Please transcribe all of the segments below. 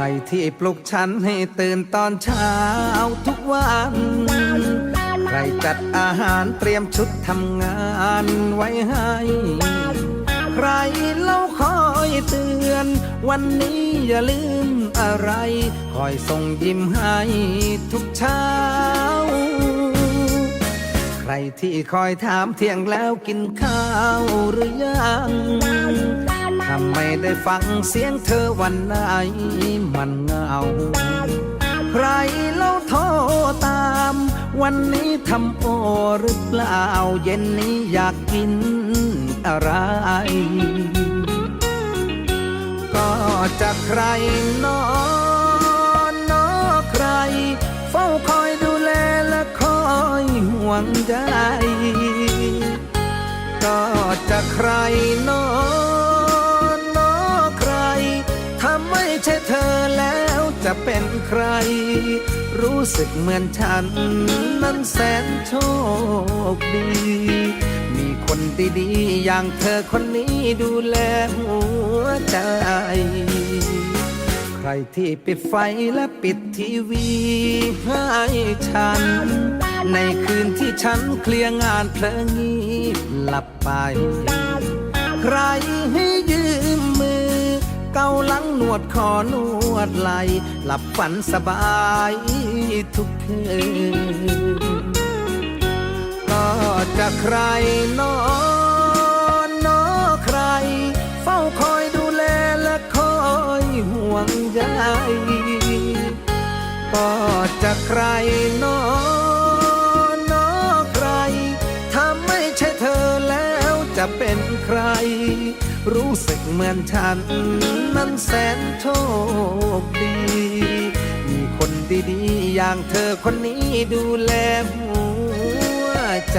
รที่ปลุกฉันให้ตื่นตอนเช้าทุกวัน ใครจัดอาหารเตรียมชุดทำงานไว้ให้ ใครเล่าคอยเตือน วันนี้อย่าลืมอะไร คอยส่งยิ้มให้ทุกเช้า ใครที่คอยถามเที่ยงแล้วกินข้าวหรือยัง ถ้าไม่ได้ฟังเสียงเธอวันไหนมันเงา ใครเล่าโทรตาม วันนี้ทำโอหรือเปล่า เย็นนี้อยากกินอะไรก็จะใครนอนนอใคร เฝ้าคอยดูแลและคอยห่วงใยก็จะใครนอน จะเป็นใคร รู้สึกเหมือนฉัน นั้นแสนโชคดี มีคนดีๆอย่างเธอคนนี้ดูแลหัวใจ ใครที่ปิดไฟและปิดทีวีให้ฉัน ในคืนที่ฉันเคลียร์งานเพลิงงีบหลับไป ใครให้ยืมมือเกาหลังนวดคอนวดไหล หลับฝันสบายทุกคืนก็จะใครนอนนอใคร เฝ้าคอยดูแลและคอยห่วงใยก็จะใครนอน ร รู้สึกเหมือนฉัน นั้นแสนโชคดี มีคนดีๆ อย่างเธอคนนี้ดูแลหัวใจ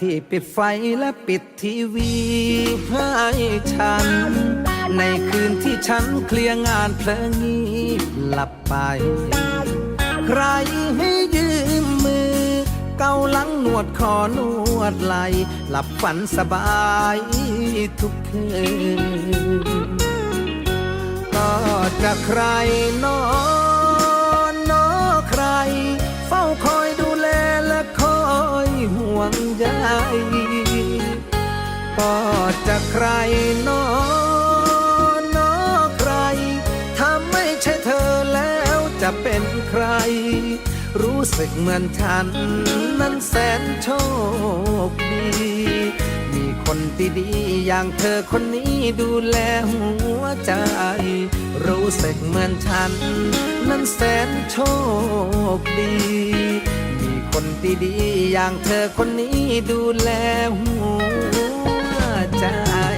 ที่ปิดไฟและปิดทีวีให้ฉัน ในคืนที่ฉันเคลียร์งานเพลิงงีบหลับไป ใครให้ยืมมือ เกาหลังนวดคอนวดไหล หลับฝันสบายทุกคืน ก็จะใครนอน จะใครนอนนอใคร ถ้าไม่ใช่เธอแล้วจะเป็นใคร รู้สึกเหมือนฉัน นั้นแสนโชคดี มีคนที่ดีอย่างเธอคนนี้ดูแลหัวใจ รู้สึกเหมือนฉัน นั้นแสนโชคดีมีคนดีๆอย่างเธอคนนี้ดูแลหัว ใจ